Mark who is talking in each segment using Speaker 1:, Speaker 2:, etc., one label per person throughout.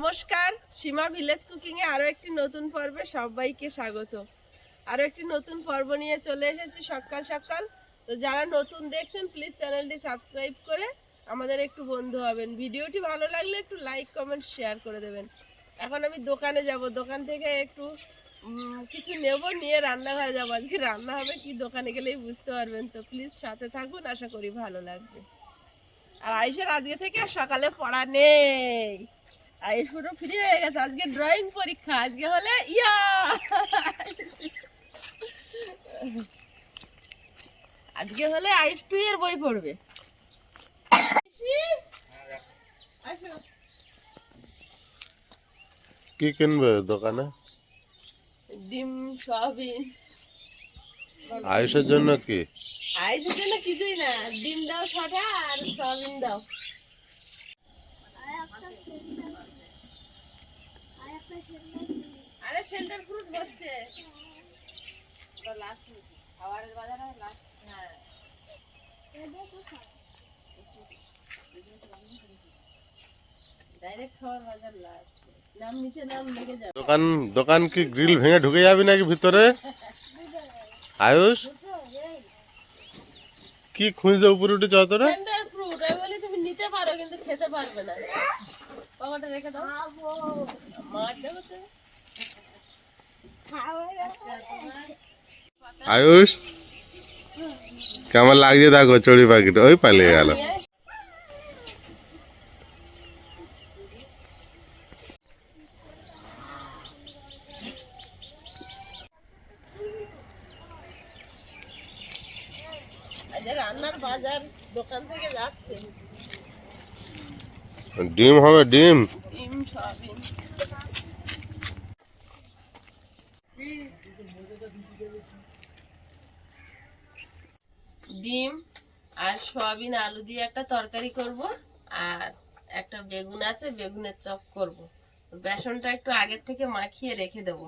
Speaker 1: নমস্কার, সীমা village cooking এ আরও একটি নতুন পর্বে সবাইকে স্বাগত। আরও একটি নতুন পর্ব নিয়ে চলে এসেছি সকাল সকাল। তো যারা নতুন দেখছেন প্লিজ চ্যানেলটি সাবস্ক্রাইব করে আমাদের একটু বন্ধু হবেন। ভিডিওটি ভালো লাগলে একটু লাইক কমেন্ট শেয়ার করে দেবেন। এখন আমি দোকানে যাব। দোকান থেকে একটু কিছু নেব, নিয়ে রান্নাঘরে যাব। আজকে রান্না হবে কি, দোকানে গেলেই বুঝতে পারবেন তো। প্লিজ সাথে থাকুন, আশা করি ভালো লাগবে। আর আইসের আজকে থেকে সকালে পড়া নেই। আইস পুরো ফ্রি হয়ে গেছে। আজকে ড্রয়িং পরীক্ষা। আজকে হলে ইয়া! আজকে হলে আইস টু এর বই পড়বে।
Speaker 2: কি কিনবে দোকানে?
Speaker 1: ডিম সয়াবিন।
Speaker 2: আয়ুষের জন্য কি?
Speaker 1: আইসের জন্য কিছুই না। ডিম দাও ছটা আর সয়াবিন দাও। আরে সেন্টার ফ্রুট বসছে তো লাস্ট খাবারের বাজারে লাস্ট হ্যাঁ।
Speaker 2: দোকান দোকান কি গ্রিল ভেঙে ঢুকে যাবি নাকি ভিতরে? আয়ুষ? কি খুঁজতে উপরে উঠে চতরে
Speaker 1: তুমি নিতে পারো কিন্তু খেতে পারবে না। বাবাটা রেখে দাও। মাছ দেবো তো।
Speaker 2: আয়ুষ কেমন লাগছে দেখো চড়ি পাখিটা? ওই পালিয়ে গেল
Speaker 1: আচ্ছা রান্নার বাজার দোকান থেকে যাচ্ছে
Speaker 2: ডিম হবে ডিম।
Speaker 1: ডিম আর সয়াবিন আলু দিয়ে একটা তরকারি করব আর একটা বেগুন আছে বেগুনের চপ করব। বেসনটা একটু আগের থেকে মাখিয়ে রেখে দেবো।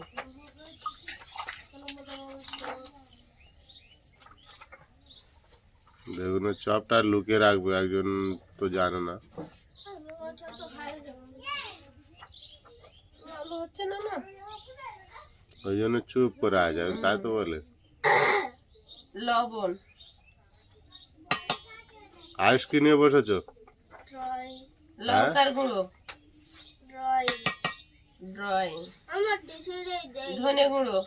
Speaker 2: বেগুনের চপটা লুকিয়ে রাখবে একজন তো জানে না।
Speaker 1: হচ্ছে না না?
Speaker 2: ওই জন্য চুপ করে আছে আমি তাই তো বলে।
Speaker 1: লবণ।
Speaker 2: আয়ুষ কি নিয়ে বসেছো?
Speaker 1: লঙ্কার গুঁড়ো। ড্রয়িং
Speaker 3: আমার
Speaker 1: ধনে গুঁড়ো।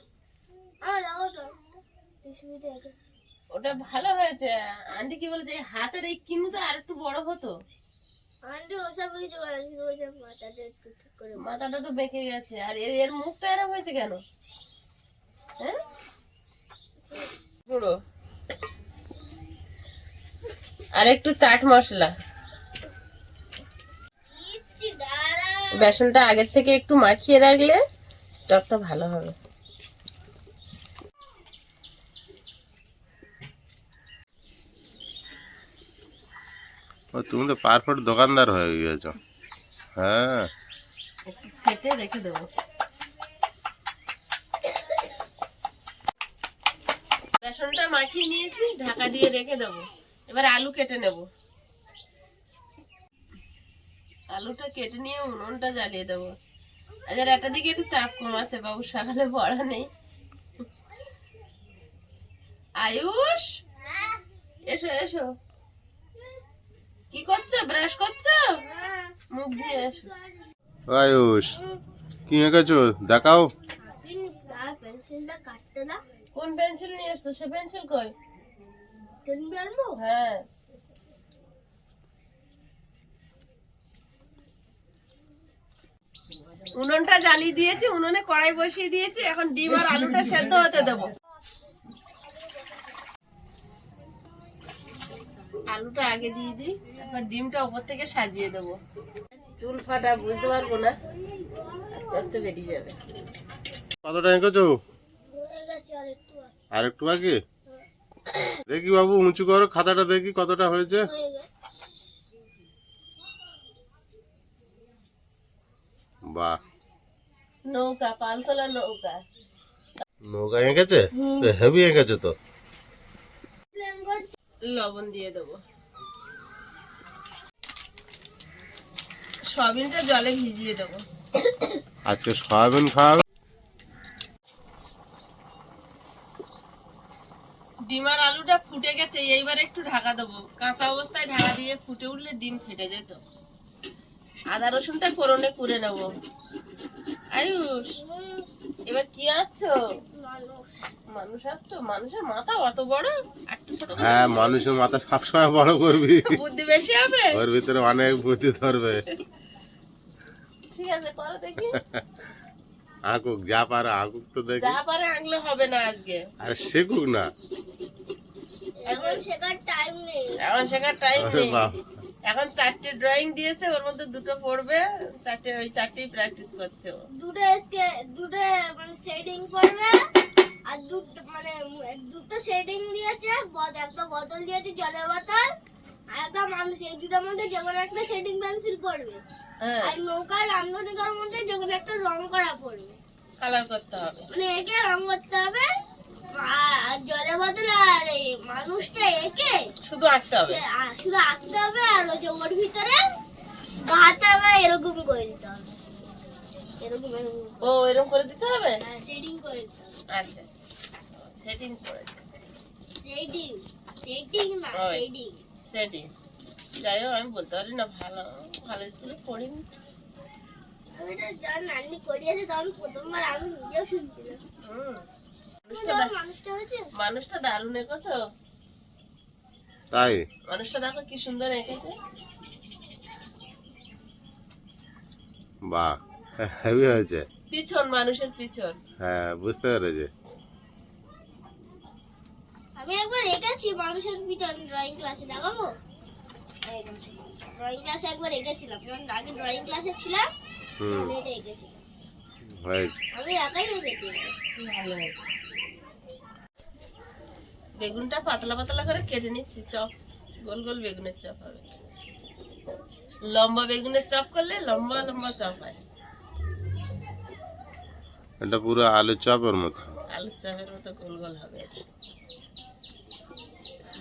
Speaker 1: ওটা ভালো হয়েছে। আন্টি কি বলেছে এই হাতের এই কিনু তো আর একটু বড় হতো।
Speaker 3: মাথাটা
Speaker 1: তো বেঁকে গেছে আর এর এর মুখটা এরম হয়েছে কেন? হ্যাঁ? গুঁড়ো। আর একটু চাট মশলা। বেসনটা আগের থেকে একটু মাখিয়ে রাখলে চপটা ভালো হবে।
Speaker 2: ও তুমি তো পারফেক্ট দোকানদার হয়ে গিয়েছো। হ্যাঁ।
Speaker 1: একটু ফেটে রেখে দেবো। বেসনটা মাখিয়ে নিয়েছি ঢাকা দিয়ে রেখে দেবো। এবার আলু কেটে নেব। আলুটা কেটে নিয়ে উনুনটা জ্বালিয়ে দেবো। আজ আর একটা দিকে একটু চাপ কম আছে বাবু সকালে পড়া নেই। আয়ুষ! এসো এসো। কি করছ? ব্রাশ করছ? মুখ দিয়ে এসো
Speaker 2: আয়ুষ কি এঁকেছো দেখাও।
Speaker 1: কোন পেন্সিল নিয়ে এসছো? সে পেন্সিল কই? হ্যাঁ। উনুনটা জ্বালিয়ে দিয়েছি উনুনে কড়াই বসিয়ে দিয়েছি এখন ডিম আর আলুটা সেদ্ধ হতে দেবো। আলুটা আগে দিয়ে দিই তারপর ডিমটা উপর থেকে সাজিয়ে দেবো। চুল ফাটা বুঝতে পারব না। আস্তে আস্তে বেরিয়ে যাবে।
Speaker 2: কতটা এঁকেছো
Speaker 3: গেছে আর একটু আছে।
Speaker 2: আর একটু আগে দেখি বাবু উঁচু করো খাতাটা দেখি কতটা হয়েছে। বাহ।
Speaker 1: নৌকা পালতোলা নৌকা।
Speaker 2: নৌকা এঁকেছে? হেভি এঁকেছে তো।
Speaker 1: লবণ দিয়ে দেবো। সয়াবিনটা জলে ভিজিয়ে দেবো।
Speaker 2: আজকে সয়াবিন খাওয়াবে
Speaker 1: ডিমার আলুটা ফুটে গেছে এইবার একটু ঢাকা দেবো। কাঁচা অবস্থায় ঢাকা দিয়ে ফুটে উঠলে ডিম ফেটে যেত। আদা রসুনটা করনে করে নেব। আয়ুষ এবার কি আছো?
Speaker 3: মানুষ
Speaker 1: মানুষ আছো? মানুষের মাথা অত বড়? একটু ছোট করে
Speaker 2: হ্যাঁ মানুষের মাথা সবসময় বড় করবি।
Speaker 1: বুদ্ধি বেশি হবে?
Speaker 2: ওর ভিতরে অনেক বুদ্ধি ধরবে।
Speaker 1: ঠিক আছে করো দেখি।
Speaker 2: আঁকুক যা পারে আঁকুক তো দেখি।
Speaker 1: যা পারে আনলে হবে না আজকে।
Speaker 2: আরে শেখুক না।
Speaker 3: এখন শেখার টাইম নেই।
Speaker 1: এখন শেখার টাইম নেই। এখন চারটে ড্রয়িং দিয়েছে ওর মধ্যে দুটো পড়বে চারটে ওই চারটেই প্র্যাকটিস করছে ও।
Speaker 3: দুটো স্কে দুটো মানে শেডিং করবে আর দুটো মানে দুটো শেডিং দিয়েছে বদ- একটা বোতল দিয়েছে জলের বোতল আর একটা মানুষ এই দুটোর মধ্যে যে কোনো একটা শেডিং পেন্সিল পড়বে।
Speaker 1: হ্যাঁ।
Speaker 3: আর নৌকার রামধনিকার মধ্যে যে কোনো একটা রং করা পড়বে।
Speaker 1: কালার করতে হবে।
Speaker 3: মানে একে রং করতে হবে জলের বোতল আর এই মানুষটা একে?
Speaker 1: শুধু আঁকতে হবে।
Speaker 3: শুধু আঁকতে হবে আর ওই যে ওর ভিতরে বাহাতে হবে এরকম করে দিতে হবে। এরকম এরকম।
Speaker 1: ও এরকম করে দিতে হবে?
Speaker 3: সেটিং করে দিতে হবে।
Speaker 1: আচ্ছা আচ্ছা। সেটিং করেছে।
Speaker 3: সেটিং সেটিং না। সেটিং।
Speaker 1: সেটিং। যাই হোক আমি বলতে পারি না ভালো ভালো স্কুলে পড়িনি।
Speaker 3: আমি তো যখন নানি করিয়েছে তখন প্রথমবার আমি নিজেও শুনছিলাম।
Speaker 1: হুম। মানুষটা দারুণ এঁকেছো।
Speaker 2: তাই?
Speaker 1: মানুষটা দেখো কি সুন্দর এঁকেছে।
Speaker 2: বাহ হেভি হয়েছে।
Speaker 1: পিছন মানুষের পিছন।
Speaker 2: হ্যাঁ বুঝতে পেরেছি।
Speaker 3: আমি একবার এঁকেছি মানুষের পিছন ড্রয়িং ক্লাসে দেখাবো? ড্রয়িং ক্লাসে একবার এঁকেছিলাম। যখন আগে ড্রয়িং ক্লাসে ছিলাম
Speaker 2: হুম।
Speaker 3: এঁকেছিলাম।
Speaker 2: হয়েছে।
Speaker 3: আমি একাই এঁকেছি।
Speaker 1: ভালো হয়েছে। বেগুনটা পাতলা পাতলা করে কেটে নিচ্ছি চপ। গোল গোল বেগুনের চপ হবে। লম্বা বেগুনের চপ করলে লম্বা লম্বা চপ হয়।
Speaker 2: এটা পুরো আলু চপের মতো।
Speaker 1: আলুর চপের মতো গোল গোল হবে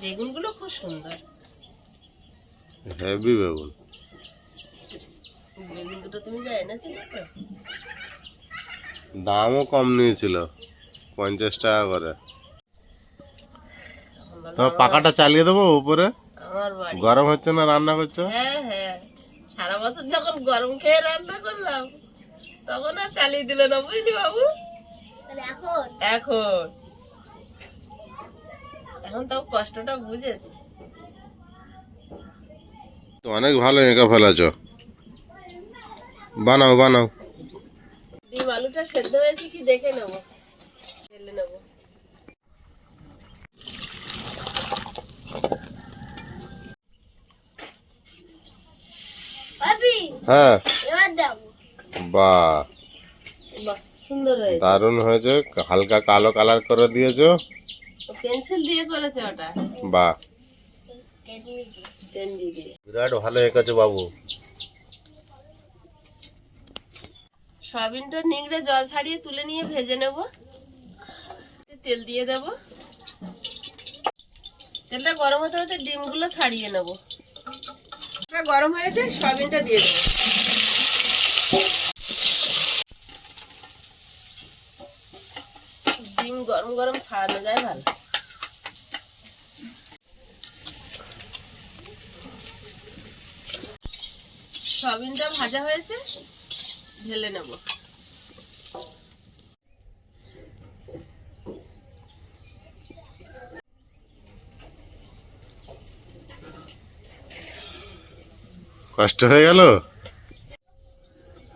Speaker 1: বেগুনগুলো খুব সুন্দর।
Speaker 2: হেভি বেগুন।
Speaker 1: বেগুন দুটো তুমি যা এনেছিলে তো?
Speaker 2: দামও কম নিয়েছিল পঞ্চাশ টাকা করে। তোমার পাকাটা চালিয়ে দেবো উপরে?
Speaker 1: আমার
Speaker 2: গরম হচ্ছে না রান্না করছ?
Speaker 1: হ্যাঁ হ্যাঁ। সারা বছর যখন গরম খেয়ে রান্না করলাম তখন আর চালিয়ে দিল না বুঝলি বাবু?
Speaker 3: এখন?
Speaker 1: এখন। এখন তাও কষ্টটা বুঝেছে।
Speaker 2: তো অনেক ভালো এঁকা ফেলাছ। বানাও বানাও।
Speaker 1: ডিম আলুটা সেদ্ধ হয়েছে কি দেখে নেব? ঢেলে নেব।
Speaker 2: হ্যাঁ।
Speaker 3: এবার দেবো।
Speaker 2: বাহ।
Speaker 1: বাহ সুন্দর হয়েছে।
Speaker 2: দারুণ হয়েছে। হালকা কালো কালার করে দিয়েছ।
Speaker 1: পেন্সিল দিয়ে করেছে ওটা।
Speaker 2: বাহ।
Speaker 1: টেন্ডি
Speaker 2: বিরাট ভালো এঁকেছো বাবু।
Speaker 1: সয়াবিনটা নিংড়ে জল ছাড়িয়ে তুলে নিয়ে ভেজে নেব। তেল দিয়ে দেব। তেলটা গরম হতে হতে ডিমগুলো ছাড়িয়ে নেব। গরম হয়েছে, সয়াবিনটা দিয়ে দেবো। ডিম গরম গরম ছাড়ানো যায় ভালো। সয়াবিনটা ভাজা হয়েছে, ঢেলে নেব।
Speaker 2: কষ্ট হয়ে গেল?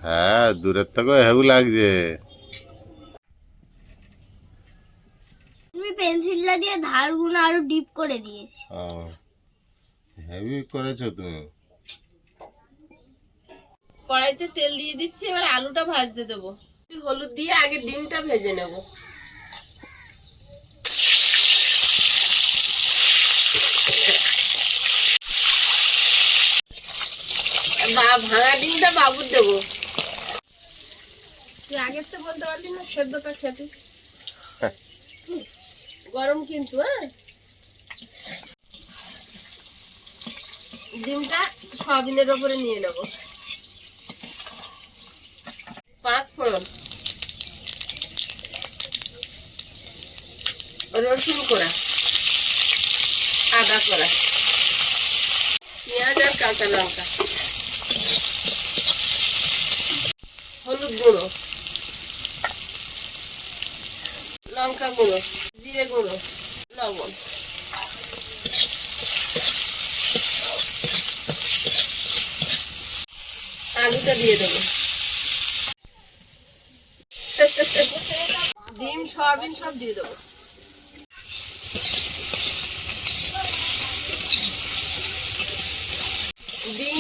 Speaker 2: হ্যাঁ দূরের থেকে হেভি লাগছে।
Speaker 3: তুমি পেন্সিলটা দিয়ে ধারগুলো আরও ডিপ করে দিয়েছি।
Speaker 2: হেভি করেছ তুমি।
Speaker 1: কড়াইতে তেল দিয়ে দিচ্ছি এবার আলুটা ভাজতে দেবো। হলুদ দিয়ে আগে ডিমটা ভেজে নেব বা- ভাঙা ডিমটা বাবুর দেবো। তুই আগের তো বলতে পারলি না সেদ্ধটা খেতে। গরম কিন্তু হ্যাঁ। ডিমটা সয়াবিনের ওপরে নিয়ে নেব। পাঁচ ফোড়ন। রসুন করা আদা করা পেঁয়াজ আর কাঁচা লঙ্কা। হলুদ গুঁড়ো। লঙ্কা গুঁড়ো, জিরে গুঁড়ো, লবণ। আলুটা দিয়ে দেবো। ডিম, সয়াবিন সব দিয়ে দেবো। ডিম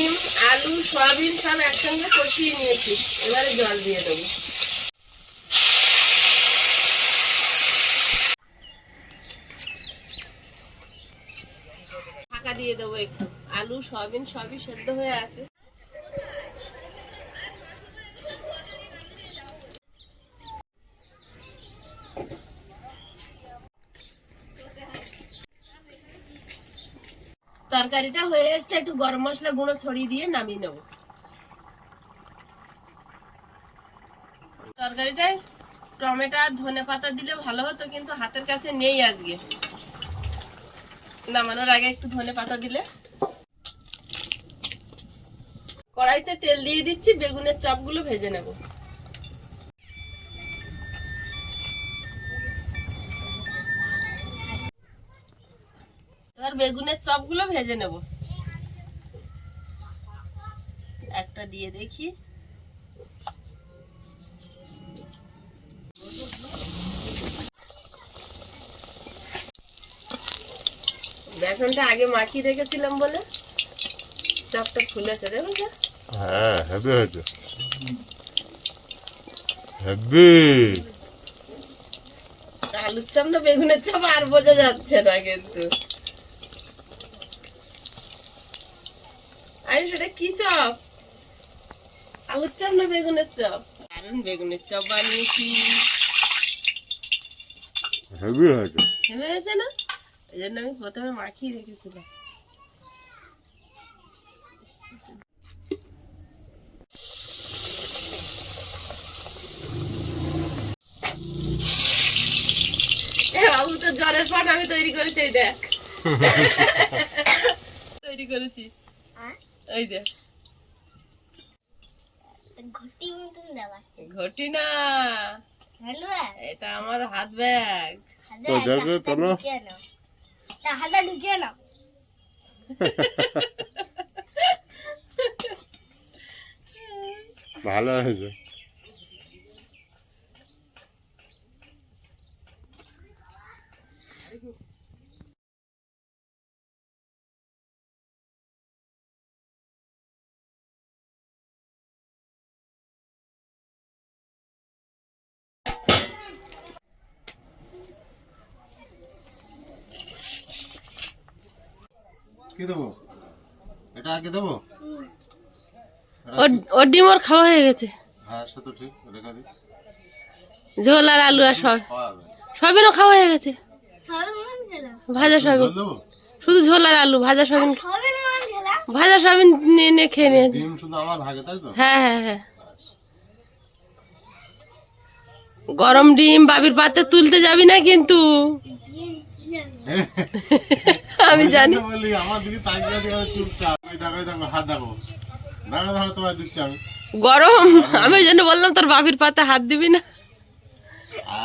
Speaker 1: আলু, সয়াবিন সব একসঙ্গে কষিয়ে নিয়েছি। এবারে জল দিয়ে দেবো। ঢাকা দিয়ে দেবো একটু। আলু, সয়াবিন সবই সেদ্ধ হয়ে আছে। তরকারিটা হয়ে এসছে, একটু গরম মশলা গুঁড়ো ছড়িয়ে দিয়ে নামিয়ে নেব। তরকারিটায় টমেটো আর ধনে পাতা দিলে ভালো হতো, কিন্তু হাতের কাছে নেই আজকে। নামানোর আগে একটু ধনে পাতা দিলে। কড়াইতে তেল দিয়ে দিচ্ছি, বেগুনের চপগুলো ভেজে নেব। এবার বেগুনের চপগুলো ভেজে নেব। একটা দিয়ে দেখি। বেসনটা আগে মাখিয়ে রেখেছিলাম বলে চপটা ফুলেছে দেখো তো?
Speaker 2: হ্যাঁ হেভি হয়েছে। হেভি।
Speaker 1: আলুর চপ না বেগুনের চপ আর বোঝা যাচ্ছে না কিন্তু। আরে সেটা কি চপ? আলুর চপ না বেগুনের চপ? কারণ বেগুনের চপ বানিয়েছি।
Speaker 2: হেভি হয়েছে।
Speaker 1: হেমে হয়েছে না? ওই জন্য আমি প্রথমে মাখিয়ে রেখেছিলাম। বাবু তো জ্বরের আমি তৈরি করেছি দেখ। তৈরি করেছি।
Speaker 3: হ্যাঁ?
Speaker 1: এই দেখ
Speaker 3: ঘটি
Speaker 1: না। এটা আমার হাত ব্যাগ।
Speaker 2: তো যাবে তোলো।
Speaker 3: হাতা ঢুকিয়ে নাও।
Speaker 2: ভালো হয়েছে। কি দেবো? এটা আগে দেবো?
Speaker 1: ওর ওর ডিম ওর খাওয়া হয়ে গেছে।
Speaker 2: হ্যাঁ সে তো ঠিক রেখে দিই
Speaker 1: ঝোল আর আলু আর সব। সবিনও খাওয়া হয়ে গেছে। ভাজা সয়াবিন। শুধু ঝোল আর আলু ভাজা সয়াবিন।
Speaker 3: সবে নুন খেলাম
Speaker 1: ভাজা সয়াবিন নিয়ে নিয়ে খেয়ে নিয়েছে।
Speaker 2: ডিম শুধু আমার ভাগে তাই তো?
Speaker 1: হ্যাঁ হ্যাঁ হ্যাঁ। গরম ডিম বাবির পাতে তুলতে যাবি না কিন্তু। আমি জানি।
Speaker 2: বলি আমার দিকে তাকিয়ে চুপচাপ। ওই দেখো দেখো হাত দেখো। দেখো দেখো তোমার দিচ্ছি আমি।
Speaker 1: গরম। আমি ওই জন্য বললাম তোর বাবির পাতে হাত দিবি না।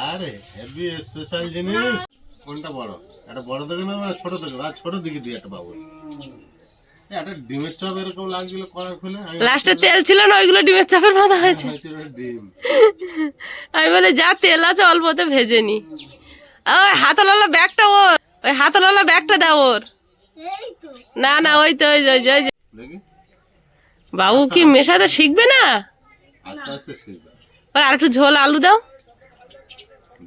Speaker 2: আরে হেভি স্পেশাল জিনিস। কোনটা বড়? একটা বড় দেখে না ছোট দেখে আর ছোট দিকে দিয়ে একটা ডিমের চপ এরকম লাগছিল করার খুলে।
Speaker 1: লাস্টে তেল ছিল না ওইগুলো ডিমের চাপের মতো হয়েছে।
Speaker 2: হয়েছে ডিম।
Speaker 1: আমি বলে যা তেল আছে অল্পতে ভেজে নি। ওই হাতলালা ব্যাগটা ওর। ওই হাতলালা ব্যাগটা দাও ওর। না না ওই তো ওই যে, ওই ওই বাবু কি মেশাতে শিখবে না?
Speaker 2: আস্তে আস্তে শিখবে।
Speaker 1: ওর আর একটু ঝোল আলু দাও।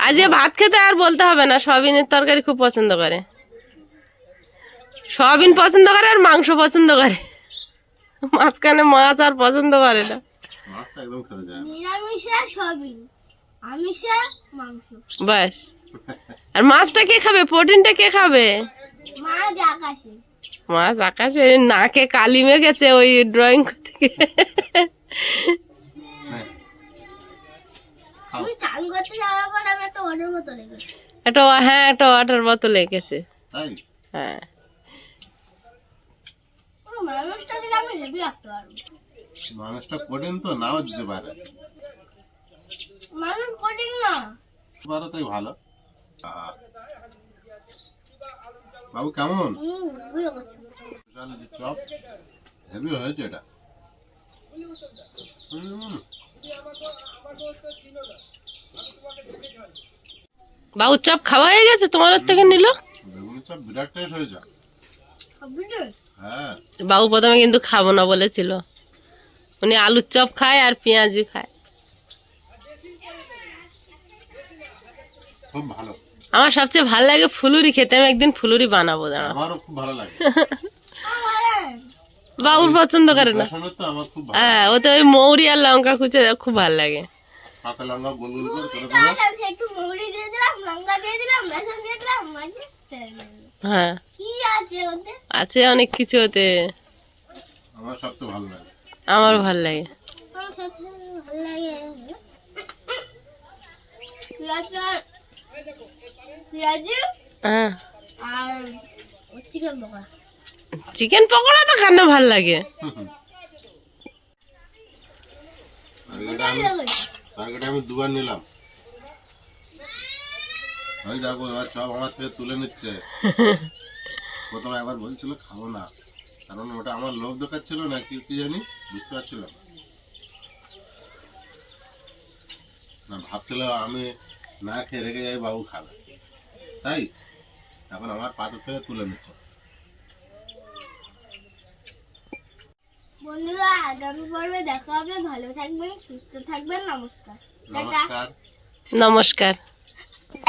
Speaker 1: আজকে ভাত খেতে আর বলতে হবে না সয়াবিনের তরকারি খুব পছন্দ করে। সয়াবিন পছন্দ করে আর মাংস পছন্দ করে। মাঝখানে মাছ আর পছন্দ করে না।
Speaker 2: মাছটা
Speaker 1: আর মাছটা কে খাবে? প্রোটিনটা কে খাবে?
Speaker 3: মাছ আকাশে।
Speaker 1: মাছ আকাশে? নাকে কালি মেঘেছে ওই ড্রয়িং করতে গিয়ে।
Speaker 2: হ্যাঁ
Speaker 3: করতে যাওয়ার পর আমি একটা
Speaker 1: হ্যাঁ একটা ওয়াটার বোতল এঁকেছে হ্যাঁ।
Speaker 3: মানুষটা দিলে আমি হেভি রাখতে পারব।
Speaker 2: মানুষটা কঠিন তো নাও দিতে পারে।
Speaker 3: মানুষ কঠিন না।
Speaker 2: ভালো। বাবু কেমন? চপ হেভি হয়েছে এটা।
Speaker 1: বাবু চপ খাওয়া হয়ে গেছে? তোমার থেকে নিল?
Speaker 2: বেগুনি চপ বিরাট টেস্ট হয়েছে। হ্যাঁ।
Speaker 1: বাবু প্রথমে কিন্তু খাব না বলেছিল। উনি আলুর চপ খায় আর পেঁয়াজি খায়।
Speaker 2: খুব ভালো।
Speaker 1: আমার সবচেয়ে ভালো লাগে ফুলুরি খেতে আমি একদিন ফুলুরি বানাবো দাঁড়া
Speaker 2: আমারও খুব ভালো লাগে।
Speaker 1: বাবুর পছন্দ করে না?
Speaker 2: বেসনের তো আমার খুব ভালো
Speaker 1: হ্যাঁ ওতে ওই মৌরি আর লঙ্কা কুচে খুব ভালো লাগে। হ্যাঁ।
Speaker 3: আছে
Speaker 1: অনেক কিছু ওতে।
Speaker 2: আমার ভালো লাগে।
Speaker 1: আমার ভালো লাগে হ্যাঁ।
Speaker 3: আর চিকেন পকোড়া।
Speaker 1: চিকেন পকোড়া তো খান্না ভালো লাগে।
Speaker 2: আমি দুবার নিলাম। ওই দেখো এবার চপ আমার থেকে তুলে নিচ্ছে। প্রথমে একবার বলছিল খাব না। কারণ ওটা আমার লোভ দেখাচ্ছিল না কি কি জানি? বুঝতে পারছিলাম। না ভাবছিল আমি না খেয়ে রেখে যাই বাবু খাবে। তাই? এখন আমার পাথর থেকে তুলে নিচ্ছে।
Speaker 3: বন্ধুরা আগামী পর্বে দেখা হবে। ভালো থাকবেন সুস্থ থাকবেন। নমস্কার।
Speaker 2: নমস্কার।
Speaker 1: নমস্কার।